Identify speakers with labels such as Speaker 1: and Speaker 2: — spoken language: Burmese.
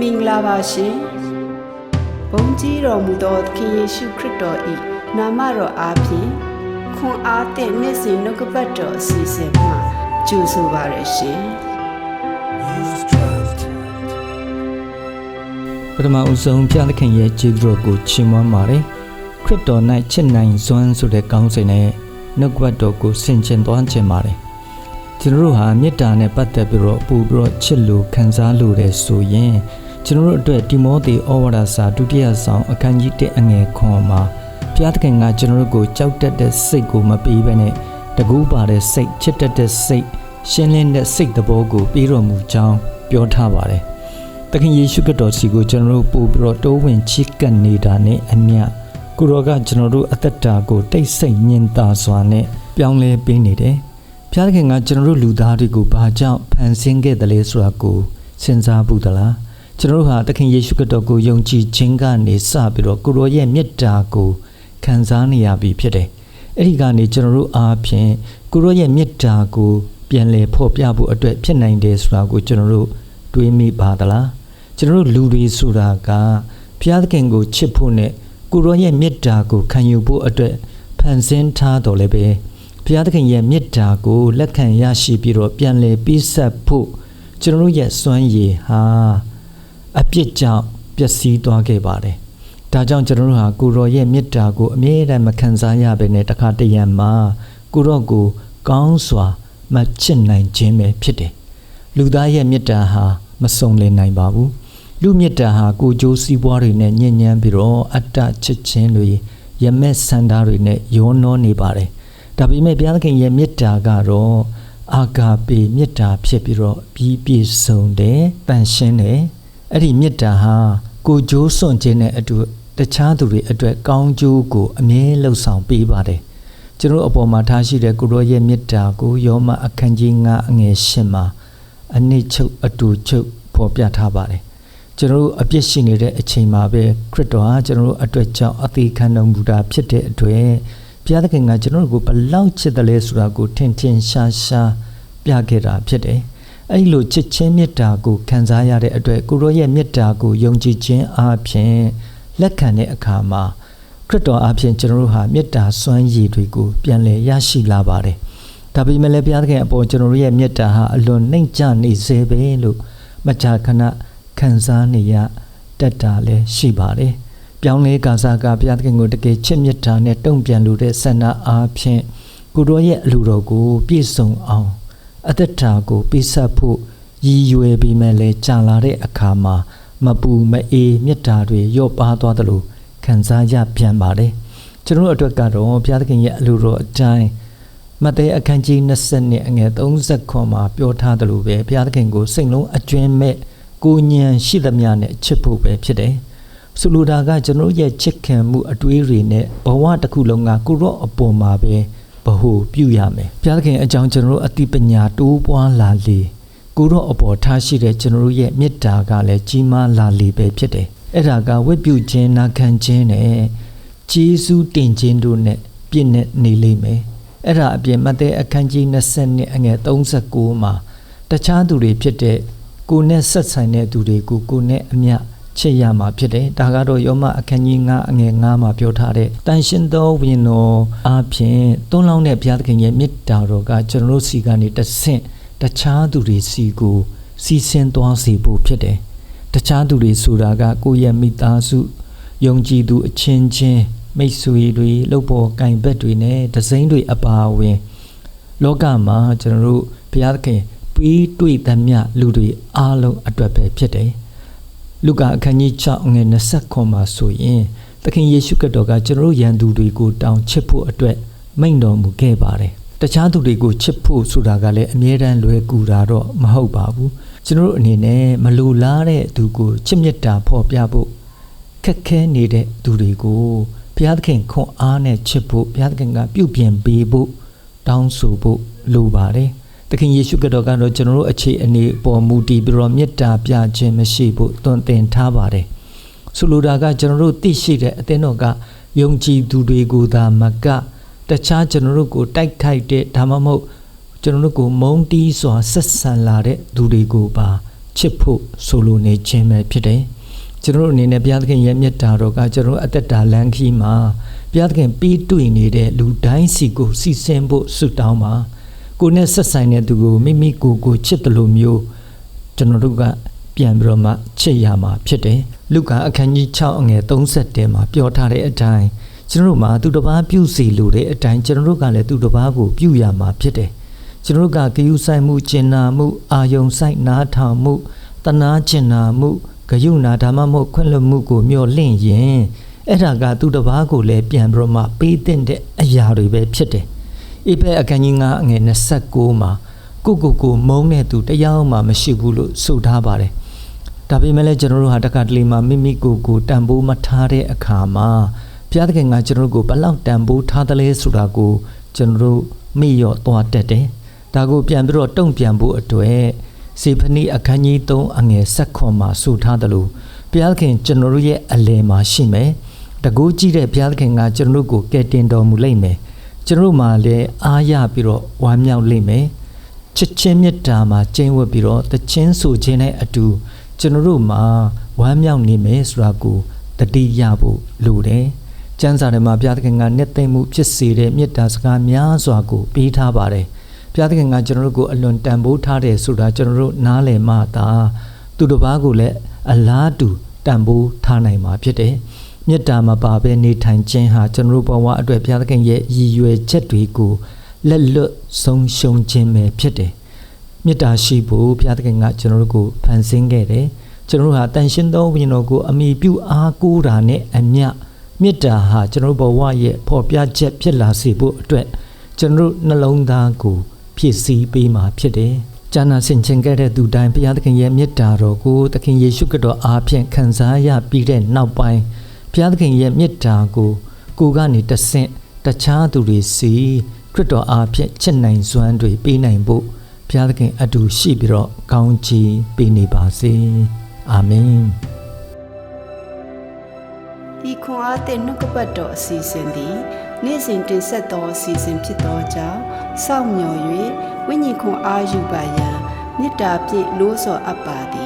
Speaker 1: မင်္ဂလာပါရှင်ဘုန်းကြီးတော်မူသောသခင်ယေရှုခရစ်တော်၏နာမတော်အားဖြင့်ခွန်အားသည့်နေ့စဉ်နှုတ်ကပတ်တော်အစီအစဉ်မှာကြိုဆိုပါရရှင်
Speaker 2: ပထမအဦးဆုံးဖျားသခင်ရဲ့ကျေးဇူးတော်ကိုချီးမွမ်းပါတယ်ခရစ်တော်၌ချစ်နိုင်စွမ်းဆိုတဲ့ကောင်းစဉ်နဲ့နှုတ်ကပတ်တော်ကိုဆင်ခြင်သွားခြင်းပါတယ်ကျွန်တော်တို့ဟာမေတ္တာနဲ့ပတ်သက်ပြီးတော့ပူပြီးတော့ချစ်လို့ခံစားလို့တဲ့ဆိုရင် ကျွန်တော်တို့အတွက်တိမောသေဩဝါဒစာဒုတိယဆောင်အခန်းကြီး1အငယ်ခွန်မှာဖျားသခင်ကကျွန်တော်တို့ကိုကြောက်တတ်တဲ့စိတ်ကိုမပေးဘဲနဲ့တကူးပါတဲ့စိတ်ချစ်တတ်တဲ့စိတ်ရှင်းလင်းတဲ့စိတ်သဘောကိုပေးတော်မူကြောင်းပြောထားပါတယ်သခင်ယေရှုခရစ်တော်စီကိုကျွန်တော်တို့ပို့ပြီးတော့တိုးဝင်ချစ်ကပ်နေတာနဲ့အမျှကိုရောကကျွန်တော်တို့အသက်တာကိုတိတ်ဆိတ်ညင်သာစွာနဲ့ပြောင်းလဲပေးနေတယ်။ဘုရားသခင်ကကျွန်တော်တို့လူသားတွေကိုဘာကြောင့်ဖန်ဆင်းခဲ့တယ်လဲဆိုတာကိုစဉ်းစားဘူးသလား။ ကျွန်တော်တို့ဟာသခင်ယေရှုခရစ်တော်ကိုယုံကြည်ခြင်းကနေစပြီးတော့ကိုရောရဲ့မေတ္တာကိုခံစားနေရပြီဖြစ်တယ်။အဲ့ဒီကနေကျွန်တော်တို့အားဖြင့်ကိုရောရဲ့မေတ္တာကိုပြန်လည်ဖော်ပြဖို့အတွက်ဖြစ်နိုင်တယ်ဆိုတာကိုကျွန်တော်တို့တွေးမိပါသလား။ကျွန်တော်တို့လူတွေဆိုတာကဘုရားသခင်ကိုချစ်ဖို့နဲ့ကိုရောရဲ့မေတ္တာကိုခံယူဖို့အတွက်ဖန်ဆင်းထားတော်လည်းပဲဘုရားသခင်ရဲ့မေတ္တာကိုလက်ခံရရှိပြီးတော့ပြန်လည်ပြီးဆက်ဖို့ကျွန်တော်တို့ရဲ့စွမ်းရည်ဟာ အပြစ်ကြောင့်ပျက်စီးသွားခဲ့ပါတယ်။ဒါကြောင့်ကျွန်တော်တို့ဟာကိုရောရဲ့မေတ္တာကိုအမြဲတမ်းမခံစားရဘဲနဲ့တခါတရံမှာကိုရောကိုကောင်းစွာမချစ်နိုင်ခြင်းပဲဖြစ်တယ်။လူသားရဲ့မေတ္တာဟာမစုံလင်နိုင်ပါဘူးလူမေတ္တာဟာကိုကြိုးစည်းပွားတွေနဲ့ညဉ့်ညမ်းပြီးတော့အတ္တချစ်ခြင်းတွေယမက်ဆန္ဒတွေနဲ့ယောနောနေပါတယ်ဒါပေမဲ့ဘုရားသခင်ရဲ့မေတ္တာကတော့အာဂါပေမေတ္တာဖြစ်ပြီးတော့ပြီးပြည့်စုံတယ်တန်ရှင်းတယ် အဲ့ဒီမေတ္တာဟာကိုကြိုးစွန့်ခြင်းနဲ့အတူတခြားသူတွေအတွက်ကောင်းကျိုးကိုအမြဲလှုပ်ဆောင်ပေးပါတယ်ကျွန်တော်အပေါ်မှာထားရှိတဲ့ကိုရောရဲ့မေတ္တာကိုယောမအခန်းကြီး9အငယ်10မှာအနစ်ချုပ်အတူချုပ်ဖော်ပြထားပါတယ်ကျွန်တော်တို့အပြစ်ရှိနေတဲ့အချိန်မှာပဲခရစ်တော်ဟာကျွန်တော်တို့အတွက်ကြောင့်အသေးခံတော်မူတာဖြစ်တဲ့အတွက်ဘုရားသခင်ကကျွန်တော်တို့ကိုဘလောက်ချစ်တယ်လဲဆိုတာကိုထင်ထင်ရှားရှားပြခဲ့တာဖြစ်တယ် အဲ့ဒီလိုချစ်ချင်းမေတ္တာကိုခံစားရတဲ့အတွက်ကိုရောရဲ့မေတ္တာကိုယုံကြည်ခြင်းအပြင်လက်ခံတဲ့အခါမှာခရစ်တော်အပြင်ကျွန်တော်တို့ဟာမေတ္တာစွမ်းရည်တွေကိုပြန်လည်ရရှိလာပါတယ်ဒါပေမဲ့လည်းဘုရားသခင်အပေါ်ကျွန်တော်တို့ရဲ့မေတ္တာဟာအလွန်နှိမ့်ချနေစေပဲလို့မကြာခဏခံစားနေရတတ်တာလည်းရှိပါတယ်။ပြောင်းလဲကာစားကဘုရားသခင်ကိုတကယ်ချစ်မြတ်တာနဲ့တုံ့ပြန်လို့တဲ့ဆန္ဒအားဖြင့်ကိုတော်ရဲ့အလိုတော်ကိုပြည့်စုံအောင် အသက်တာကိုပြည့်စပ်ဖို့ရည်ရွယ်ပြီးမှလည်းကြာလာတဲ့အခါမှာမပူမအေးမြတ်တာတွေရော့ပါသွားသလိုခံစားရပြန်ပါတယ်။ကျွန်တော်တို့အတွက်ကတော့ဘုရားသခင်ရဲ့အလိုတော်အတိုင်းမဿဲအခန်းကြီး20နဲ့အငယ်30ခွန်မှာပြောထားတယ်လို့ပဲဘုရားသခင်ကိုစိတ်လုံးအကျွင်းမဲ့ကိုညံရှိသမျှနဲ့ချစ်ဖို့ပဲဖြစ်တယ်။ဆိုလိုတာကကျွန်တော်ရဲ့ချစ်ခင်မှုအတွေးတွေနဲ့ဘဝတစ်ခုလုံးကကိုရော့အပေါ်မှာပဲ ဘ ਹੁ ပြုရမယ်။ဘုရားသခင်အကြောင်းကျွန်တော်တို့အတိပညာတိုးပွားလာလေကိုရော့အပေါ်ထားရှိတဲ့ကျွန်တော်ရဲ့မေတ္တာကလည်းကြီးမားလာလေပဲဖြစ်တယ်။အဲ့ဒါကဝိပုခြင်းနာခံခြင်းနဲ့ဂျေဇုတင်ခြင်းတို့နဲ့ပြည့်နဲ့နေလိမ့်မယ်။အဲ့ဒါအပြင်မဿဲအခန်းကြီး20နဲ့အငယ်39မှာတခြားသူတွေဖြစ်တဲ့ကိုနဲ့ဆက်ဆိုင်တဲ့သူတွေကိုကိုနဲ့အမျှ ချစ်ရမှာဖြစ်တယ်။ဒါကတော့ယောမအခန်းကြီး9အငယ်9မှာပြောထားတဲ့တန်ရှင်သောဝိညာဉ်တော်အပြင်သွန်းလောင်းတဲ့ဘုရားသခင်ရဲ့မေတ္တာတော်ကကျွန်တော်တို့စီကနေတဆင့်တခြားသူတွေစီကိုစီစဉ်သွားစေဖို့ဖြစ်တယ်။တခြားသူတွေဆိုတာကကိုယ့်ရဲ့မိသားစုယုံကြည်သူအချင်းချင်းမိတ်ဆွေတွေလှုပ်ပေါ်ကင်ဘက်တွေနဲ့ဒဇိမ်းတွေအပါအဝင် လောကမှာကျွန်တော်တို့ဘုရားသခင်ပြီးတွေ့သမျှလူတွေအားလုံးအတွက်ပဲဖြစ်တယ်။ လူကာအခန်းကြီး6ငွေ20ခွန်မှာဆိုရင်သခင်ယေရှုခရစ်တော်ကကျွန်တော်တို့ယန်သူတွေကိုတောင်းချစ်ဖို့အတွက်မိန့်တော်မူခဲ့ပါတယ်။တခြားသူတွေကိုချစ်ဖို့ဆိုတာကလည်းအမြဲတမ်းလွယ်ကူတာတော့မဟုတ်ပါဘူး။ကျွန်တော်တို့အနေနဲ့မလိုလားတဲ့သူကိုချစ်မြတ်တာဖော်ပြဖို့ခက်ခဲနေတဲ့သူတွေကိုဘုရားသခင်ခွန်အားနဲ့ချစ်ဖို့ဘုရားသခင်ကပြုပြင်ပေးဖို့တောင်းဆိုဖို့လိုပါတယ်။ သခင်ယေရှုခရစ်တော်ကတော့ကျွန်တော်တို့အခြေအနေပေါ်မူတည်ပြီးတော့မေတ္တာပြခြင်းမရှိဖို့တွင်တင်ထားပါတယ်။ဆိုလိုတာကကျွန်တော်တို့သိရှိတဲ့အသင်းတော်ကယုံကြည်သူတွေကိုသာမကတခြားကျွန်တော်တို့ကိုတိုက်ခိုက်တဲ့ဒါမှမဟုတ်ကျွန်တော်တို့ကိုမုန်းတီးစွာဆက်ဆံလာတဲ့သူတွေကိုပါချစ်ဖို့ဆိုလိုနေခြင်းပဲဖြစ်တယ်ကျွန်တော်တို့အနေနဲ့ဘုရားသခင်ရဲ့မေတ္တာတော်ကကျွန်တော်တို့အသက်တာလမ်းခီးမှာဘုရားသခင်ပြီးတွေ့နေတဲ့လူတိုင်းစီကိုစီစဉ်ဖို့ဆုတောင်းပါ ကိုယ်နဲ့ဆက်ဆိုင်တဲ့သူကိုမိမိကိုယ်ကိုချစ်တယ်လို့မျိုးကျွန်တော်တို့ကပြန်ပြီးတော့မှချစ်ရမှာဖြစ်တယ်လူကာအခန်းကြီး6အငယ်31မှာပြောထားတဲ့အတိုင်းကျွန်တော်တို့မှာသူတစ်ပါးပြုစီလိုတဲ့အတိုင်းကျွန်တော်တို့ကလည်းသူတစ်ပါးကိုပြုရမှာဖြစ်တယ်ကျွန်တော်တို့ကဂယုဆိုင်မှုကျင်နာမှုအာယုံဆိုင်နားထောင်မှုတနာကျင်နာမှုဂယုနာဒါမှမဟုတ်ခွင့်လွှတ်မှုကိုမျှော်လင့်ရင်အဲ့ဒါကသူတစ်ပါးကိုလည်းပြန်ပြီးတော့မှပေးတဲ့အရာတွေပဲဖြစ်တယ်။ အိဖက်အခန်းကြီး9အငယ်29မှာကိုကိုကိုမုန်းတဲ့သူတရားမှမရှိဘူးလို့ဆိုထားပါတယ်။ဒါပေမဲ့လည်းကျွန်တော်တို့ဟာတခါတလေမှာမိမိကိုယ်ကိုတန်ဖိုးမထားတဲ့အခါမှာဘုရားသခင်ကကျွန်တော်တို့ကိုဘလောက်တန်ဖိုးထားသလဲဆိုတာကိုကျွန်တော်တို့မေ့လျော့သွားတတ်တယ်။ဒါကိုပြန်ပြီးတော့တုံ့ပြန်ဖို့အတွက်စေဖနီအခန်းကြီး3အငယ်7မှာဆိုထားတယ်လို့ဘုရားသခင်ကျွန်တော်တို့ရဲ့အလယ်မှာရှိမယ်။တကူကြည့်တဲ့ဘုရားသခင်ကကျွန်တော်တို့ကိုကယ်တင်တော်မူလိမ့်မယ်။ ကျွန်တော်တို့မှာလည်းအားရပြီးတော့ဝမ်းမြောက်လိမ့်မယ်။ချစ်ချင်းမေတ္တာမှာကျင့်ဝတ်ပြီးတော့တခြင်းဆိုခြင်းနဲ့အတူကျွန်တော်တို့မှာဝမ်းမြောက်နေမယ်ဆိုတာကိုတတိယဖို့လိုတယ်။ကျမ်းစာထဲမှာဘုရားသခင်ကနှစ်သိမ့်မှုဖြစ်စေတဲ့မေတ္တာစကားများစွာကိုပေးထားပါတယ်။ဘုရားသခင်ကကျွန်တော်တို့ကိုအလွန်တန်ဖိုးထားတယ်ဆိုတာကျွန်တော်တို့နားလည်မှသာသူတစ်ပါးကိုလည်းအလားတူတန်ဖိုးထားနိုင်မှာဖြစ်တယ်။ မေတ္တာမှာပါပဲနေထိုင်ခြင်းဟာကျွန်တော်တို့ဘဝအတွက်ဘုရားသခင်ရဲ့ရည်ရွယ်ချက်တွေကိုလက်လွတ်ဆုံးရှုံးခြင်းပဲဖြစ်တယ်။မေတ္တာရှိဖို့ဘုရားသခင်ကကျွန်တော်တို့ကိုဖန်ဆင်းခဲ့တယ်။ကျွန်တော်တို့ဟာတန်ရှင်းသောဝိညာဉ်တော်ကိုအမိပြုအားကိုးတာနဲ့အမျှမေတ္တာဟာကျွန်တော်တို့ဘဝရဲ့ဖော်ပြချက်ဖြစ်လာစေဖို့အတွက်ကျွန်တော်တို့နှလုံးသားကိုဖြည့်ဆည်းပေးမှာဖြစ်တယ်။ကျမ်းနာဆင်ခြင်ခဲ့တဲ့သူတိုင်းဘုရားသခင်ရဲ့မေတ္တာတော်ကိုသခင်ယေရှုခရစ်တော်အားဖြင့်ခံစားရပြီးတဲ့နောက်ပိုင်း ဘုရားသခင်ရဲ့မေတ္တာကိုကိုယ်ကနေတဆင့်တခြားသူတွေစီခရစ်တော်အားဖြင့်ချစ်နိုင်စွမ်းတွေပေးနိုင်ဖို့ဘုရားသခင်အတူရှိပြီးတော့ကောင်းချီးပေးနေပါစေ။အာမင်။
Speaker 1: ဤခွန်အားသည့်နှုတ်ကပတ်တော်အစီအစဉ်သည်နေ့စဉ်တင်ဆက်သောအစီအစဉ်ဖြစ်သောကြောင့်စောင့်မျှော်၍ဝိညာဉ်ခွန်အားယူပါရန်မေတ္တာဖြင့်လို့ဆော်အပ်ပါသည်